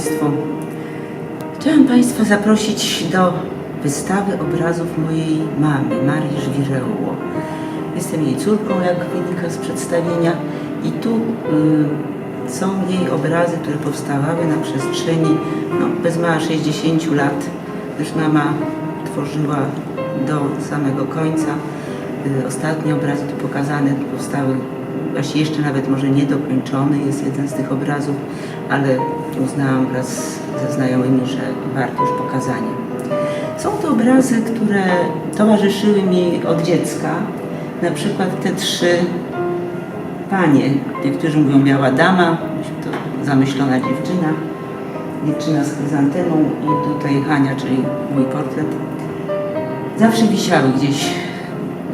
Państwu. Chciałam Państwa zaprosić do wystawy obrazów mojej mamy, Marii Żwireło. Jestem jej córką, jak wynika z przedstawienia i tu y, są jej obrazy, które powstawały na przestrzeni no, bez mała 60 lat, gdyż mama tworzyła do samego końca. Y, ostatnie obrazy tu pokazane powstały właśnie jeszcze nawet może niedokończony jest jeden z tych obrazów, ale uznałam wraz ze znajomymi, że warto już pokazania. Są to obrazy, które towarzyszyły mi od dziecka. Na przykład te trzy panie. Niektórzy mówią biała dama, to zamyślona dziewczyna, dziewczyna z chryzantemą i tutaj Hania, czyli mój portret. Zawsze wisiały gdzieś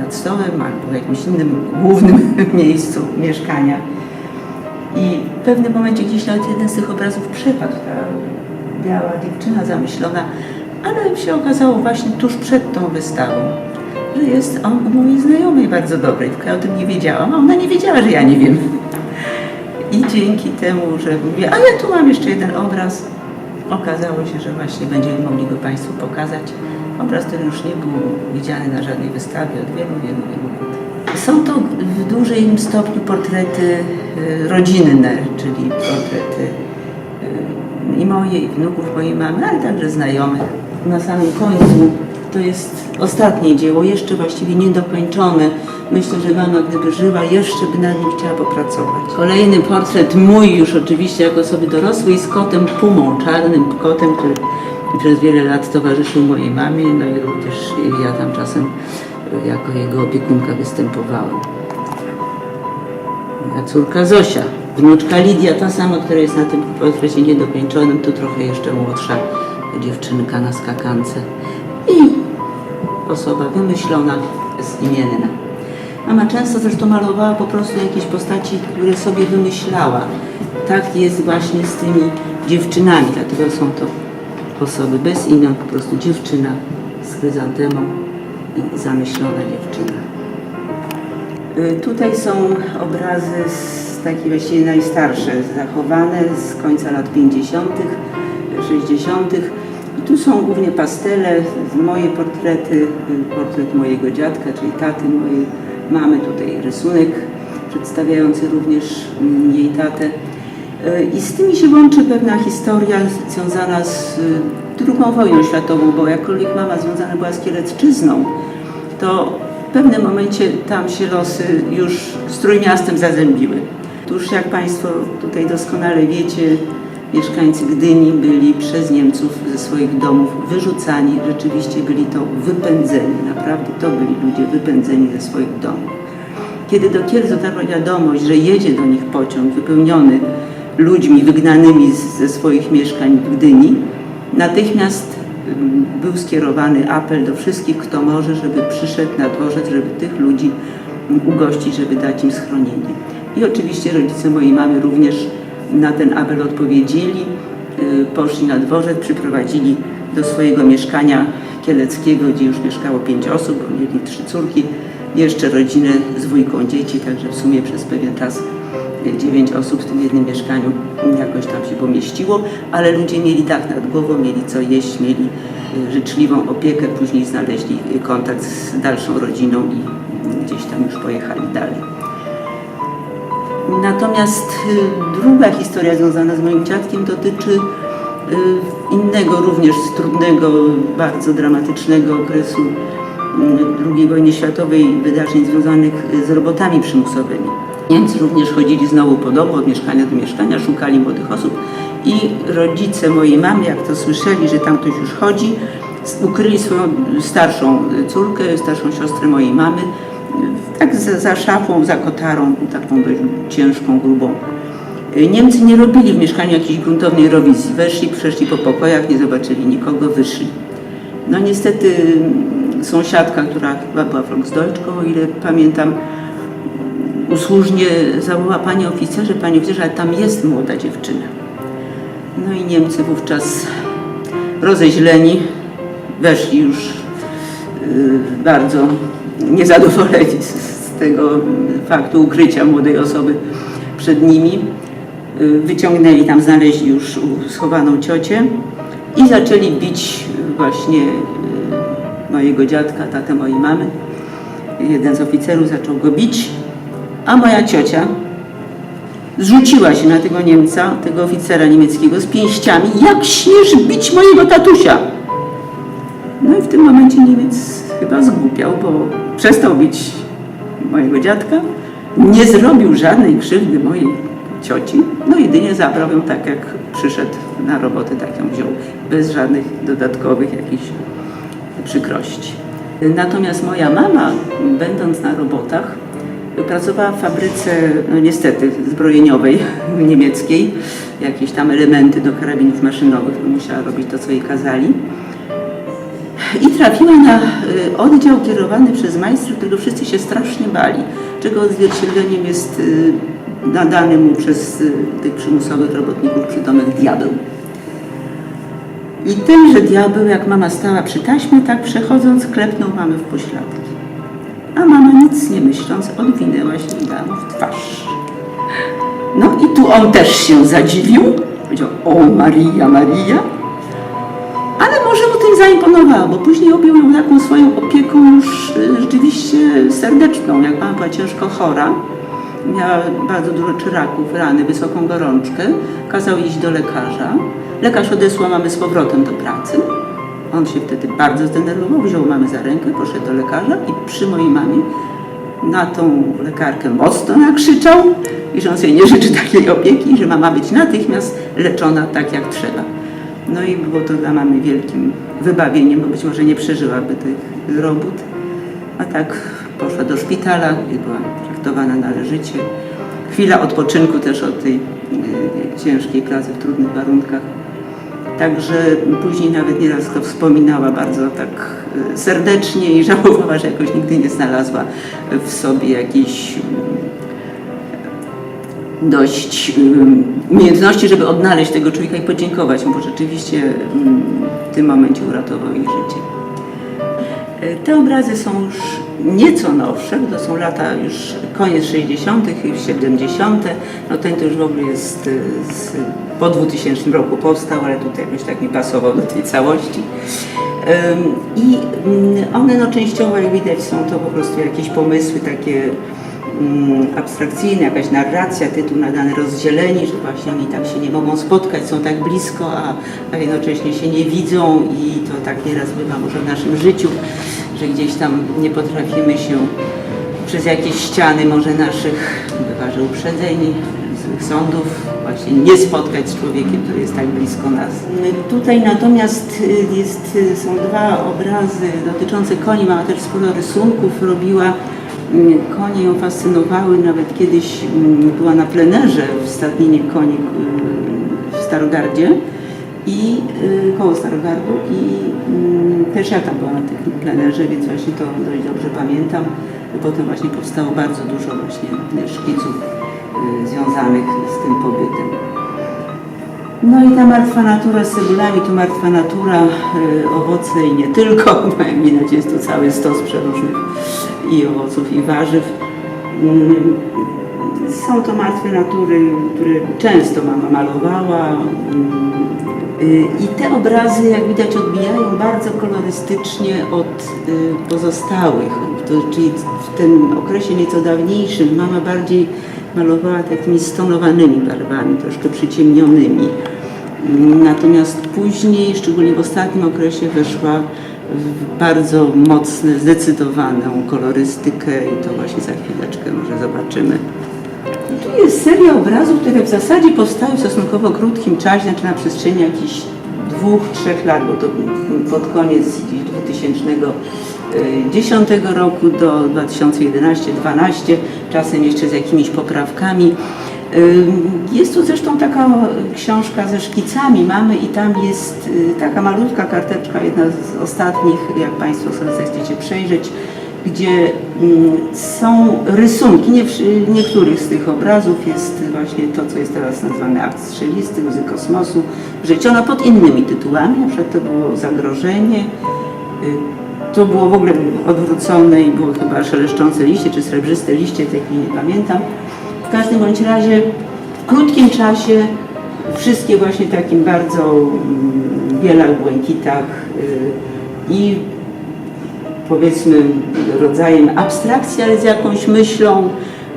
nad stołem albo w jakimś innym głównym miejscu mieszkania. I w pewnym momencie gdzieś nawet jeden z tych obrazów przepadł, ta biała dziewczyna zamyślona, ale się okazało właśnie tuż przed tą wystawą, że jest on u mojej znajomej bardzo dobrej, tylko ja o tym nie wiedziałam, a ona nie wiedziała, że ja nie wiem. I dzięki temu, że mówię, a ja tu mam jeszcze jeden obraz, okazało się, że właśnie będziemy mogli go Państwu pokazać. Obraz, który już nie był widziany na żadnej wystawie od wielu, wielu, wielu lat. Są to w dużym stopniu portrety y, rodzinne, czyli portrety y, i moje, i wnuków mojej mamy, ale także znajomych. Na samym końcu to jest ostatnie dzieło, jeszcze właściwie niedokończone. Myślę, że mama, gdyby żyła, jeszcze by nad nim chciała popracować. Kolejny portret mój, już oczywiście jako osoby dorosłej, z kotem Pumą, czarnym kotem, który przez wiele lat towarzyszył mojej mamie, no i również ja tam czasem y, jako jego opiekunka występowałem. Moja córka Zosia, wnuczka Lidia, ta sama, która jest na tym portrecie niedokończonym, tu trochę jeszcze młodsza dziewczynka na skakance i osoba wymyślona, bezimienna. Mama często zresztą malowała po prostu jakieś postaci, które sobie wymyślała. Tak jest właśnie z tymi dziewczynami, dlatego są to osoby bez imion, po prostu dziewczyna z chryzantemą i zamyślona dziewczyna. Y, Tutaj są obrazy z takie właściwie najstarsze, zachowane z końca lat 50., 60. I tu są głównie pastele, moje portrety, y, portret mojego dziadka, czyli taty mojej mamy, tutaj rysunek przedstawiający również mm, jej tatę. Y, I z tymi się łączy pewna historia związana z y, II wojną światową, bo jakkolwiek mama związana była z Kielecczyzną, to w pewnym momencie tam się losy już z Trójmiastem zazębiły. Otóż jak Państwo tutaj doskonale wiecie, mieszkańcy Gdyni byli przez Niemców ze swoich domów wyrzucani, rzeczywiście byli to wypędzeni, naprawdę to byli ludzie wypędzeni ze swoich domów. Kiedy do Kielc dotarła wiadomość, że jedzie do nich pociąg wypełniony ludźmi wygnanymi z- ze swoich mieszkań w Gdyni, natychmiast był skierowany apel do wszystkich, kto może, żeby przyszedł na dworzec, żeby tych ludzi ugościć, żeby dać im schronienie. I oczywiście rodzice mojej mamy również na ten apel odpowiedzieli, y, poszli na dworzec, przyprowadzili do swojego mieszkania kieleckiego, gdzie już mieszkało pięć osób, bo mieli trzy córki, jeszcze rodzinę z dwójką dzieci, także w sumie przez pewien czas dziewięć osób w tym jednym mieszkaniu jakoś tam się pomieściło, ale ludzie mieli dach nad głową, mieli co jeść, mieli y, życzliwą opiekę, później znaleźli kontakt z dalszą rodziną i gdzieś tam już pojechali dalej. Natomiast y, druga historia związana z moim dziadkiem dotyczy y, innego, również trudnego, bardzo dramatycznego okresu II wojny światowej, wydarzeń związanych z robotami przymusowymi. Niemcy również chodzili znowu po domu, od mieszkania do mieszkania, szukali młodych osób i rodzice mojej mamy, jak to słyszeli, że tam ktoś już chodzi, ukryli swoją starszą córkę, starszą siostrę mojej mamy, tak za, za szafą, za kotarą, taką dość ciężką, grubą. Niemcy nie robili w mieszkaniu jakiejś gruntownej rewizji. Weszli, przeszli po pokojach, nie zobaczyli nikogo, wyszli. No niestety sąsiadka, która chyba była Volksdeutschką, o ile pamiętam, usłużnie zawołała Panie oficerze, Panie oficerze, ale tam jest młoda dziewczyna. No i Niemcy wówczas rozeźleni weszli już y, bardzo niezadowoleni z, tego faktu ukrycia młodej osoby przed nimi. y, wyciągnęli tam, znaleźli już schowaną ciocię i zaczęli bić właśnie y, mojego dziadka, tatę mojej mamy. Jeden z oficerów zaczął go bić, a moja ciocia zrzuciła się na tego Niemca, tego oficera niemieckiego z pięściami. Jak śmiesz bić mojego tatusia? No i w tym momencie Niemiec chyba zgłupiał, bo przestał bić mojego dziadka, nie zrobił żadnej krzywdy mojej cioci, no jedynie zabrał ją tak, jak przyszedł na robotę, tak ją wziął, bez żadnych dodatkowych jakichś przykrości. Natomiast moja mama, będąc na robotach, pracowała w fabryce, no niestety, zbrojeniowej niemieckiej, jakieś tam elementy do karabinów maszynowych, no musiała robić to, co jej kazali. I trafiła na y, oddział kierowany przez majstrów, którego wszyscy się strasznie bali, czego odzwierciedleniem jest y, nadany mu przez y, tych przymusowych robotników przydomek diabeł. I tenże diabeł, jak mama stała przy taśmie, tak przechodząc, klepnął mamy w pośladki. A mama nic nie myśląc, odwinęła się i dała mu w twarz. No i tu on też się zadziwił. Powiedział, o Maria, Maria. Ale może mu tym zaimponowało, bo później objął ją taką swoją opieką już y, rzeczywiście serdeczną. Jak mama była ciężko chora, miała bardzo dużo czyraków, rany, wysoką gorączkę, kazał iść do lekarza. Lekarz odesłał mamy z powrotem do pracy. On się wtedy bardzo zdenerwował, wziął mamy za rękę, poszedł do lekarza i przy mojej mamie na tą lekarkę mocno nakrzyczał i że on sobie nie życzy takiej opieki, że ma, ma być natychmiast leczona tak jak trzeba. No i było to dla mamy wielkim wybawieniem, bo być może nie przeżyłaby tych robót. A tak poszła do szpitala, gdzie była traktowana należycie. Chwila odpoczynku też od tej y, ciężkiej pracy w trudnych warunkach. Także później nawet nieraz to wspominała bardzo tak y, serdecznie i żałowała, że jakoś nigdy nie znalazła w sobie jakiejś y, dość y, umiejętności, żeby odnaleźć tego człowieka i podziękować mu, bo rzeczywiście mm, w tym momencie uratował jej życie. E, Te obrazy są już nieco nowsze, bo to są lata już koniec 60. i 70. No ten to już w ogóle jest e, z, po 2000 roku powstał, ale tutaj jakoś tak mi pasował do tej całości. I mm, one no częściowo, jak widać, są to po prostu jakieś pomysły takie abstrakcyjne, jakaś narracja, tytuł nadany rozdzieleni, że właśnie oni tak się nie mogą spotkać, są tak blisko, a, a jednocześnie się nie widzą i to tak nieraz bywa może w naszym życiu, że gdzieś tam nie potrafimy się przez jakieś ściany może naszych, bywa, że uprzedzeń, złych sądów, właśnie nie spotkać z człowiekiem, który jest tak blisko nas. Tutaj natomiast y, jest, y, są dwa obrazy dotyczące koni, mama też sporo rysunków robiła. Konie ją fascynowały, nawet kiedyś mm, była na plenerze w stadninie koni y, w Starogardzie i y, koło Starogardu i mm, też ja tam byłam na tym plenerze, więc właśnie to dość dobrze pamiętam. Potem właśnie powstało bardzo dużo właśnie szkiców y, związanych z tym pobytem. No i ta martwa natura z cebulami, tu martwa natura, owoce i nie tylko, bo widać jest tu cały stos przeróżnych i owoców i warzyw. Mm, Są to martwe natury, które często mama malowała mm, y, i te obrazy, jak widać, odbijają bardzo kolorystycznie od y, pozostałych. To, czyli w tym okresie nieco dawniejszym mama bardziej malowała takimi stonowanymi barwami, troszkę przyciemnionymi. Natomiast później, szczególnie w ostatnim okresie, weszła bardzo mocne, zdecydowaną kolorystykę i to właśnie za chwileczkę może zobaczymy. Tu jest seria obrazów, które w zasadzie powstały w stosunkowo krótkim czasie, znaczy na przestrzeni jakichś dwóch, trzech lat, bo to pod koniec gdzieś 2010 roku do 2011-2012, czasem jeszcze z jakimiś poprawkami. Jest tu zresztą taka książka ze szkicami. Mamy i tam jest y, taka malutka karteczka, jedna z ostatnich, jak Państwo sobie zechcecie przejrzeć, gdzie są rysunki, nie, niektórych z tych obrazów jest właśnie to, co jest teraz nazwane akt strzelisty, łzy kosmosu, życiono pod innymi tytułami, na przykład to było zagrożenie, y, to było w ogóle odwrócone i było chyba szeleszczące liście, czy srebrzyste liście, chwili nie pamiętam. W każdym bądź razie w krótkim czasie wszystkie właśnie takim bardzo mm, bielach, błękitach y, i powiedzmy rodzajem abstrakcji, ale z jakąś myślą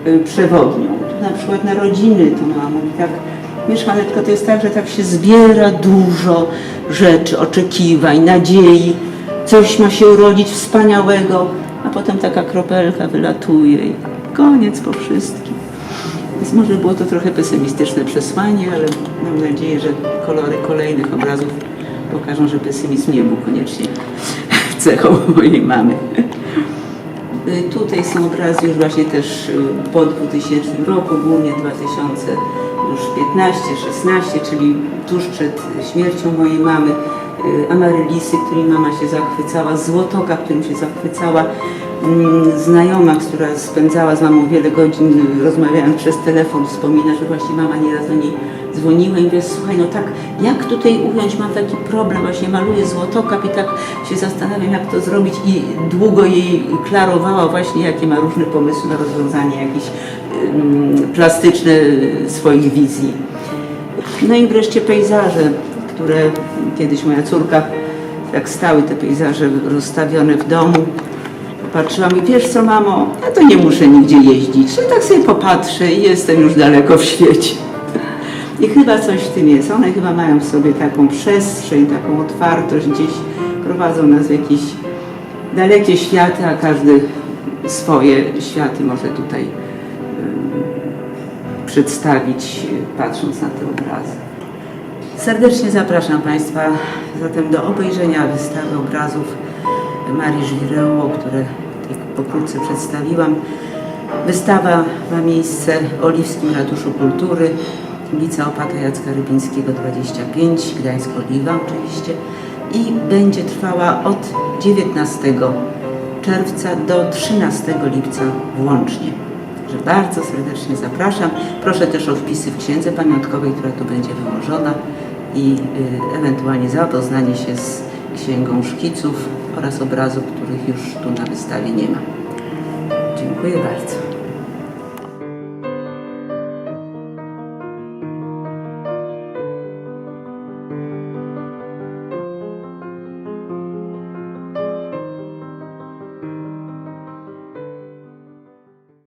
y, przewodnią. Tu na przykład narodziny to mama mówi tak, wiesz Haneczko, to jest tak, że tak się zbiera dużo rzeczy, oczekiwań, nadziei, coś ma się urodzić wspaniałego, a potem taka kropelka wylatuje i koniec po wszystkim. Więc może było to trochę pesymistyczne przesłanie, ale mam nadzieję, że kolory kolejnych obrazów pokażą, że pesymizm nie był koniecznie cechą mojej mamy. Y, Tutaj są obrazy już właśnie też y, po 2000 roku, głównie 2000 już 15, 16, czyli tuż przed śmiercią mojej mamy. Y, Amarylisy, którymi mama się zachwycała, Złotoka, którym się zachwycała, znajoma, która spędzała z mamą wiele godzin, y, rozmawiając przez telefon, wspomina, że właśnie mama nieraz do niej dzwoniła i mówi, słuchaj, no tak, jak tutaj ująć, mam taki problem, właśnie maluję złotokap i tak się zastanawiam, jak to zrobić i długo jej klarowała właśnie, jakie ma różne pomysły na rozwiązanie jakichś ym, plastyczne y, swoich wizji. No i wreszcie pejzaże, które kiedyś moja córka, jak stały te pejzaże rozstawione w domu, Patrzyłam i wiesz co, mamo, ja to nie muszę nigdzie jeździć. Ja tak sobie popatrzę i jestem już daleko w świecie. I chyba coś w tym jest. One chyba mają w sobie taką przestrzeń, taką otwartość, gdzieś prowadzą nas w jakieś dalekie światy, a każdy swoje światy może tutaj przedstawić, patrząc na te obrazy. Serdecznie zapraszam Państwa zatem do obejrzenia wystawy obrazów Marii Żwireło, które pokrótce przedstawiłam. Wystawa ma miejsce w Oliwskim Ratuszu Kultury, ulica Opata Jacka Rybińskiego 25, Gdańsk Oliwa oczywiście i będzie trwała od 19 czerwca do 13 lipca włącznie. Także bardzo serdecznie zapraszam. Proszę też o wpisy w księdze pamiątkowej, która tu będzie wyłożona i y, ewentualnie zapoznanie się z księgą szkiców oraz obrazów, których już tu na wystawie nie ma. Dziękuję bardzo.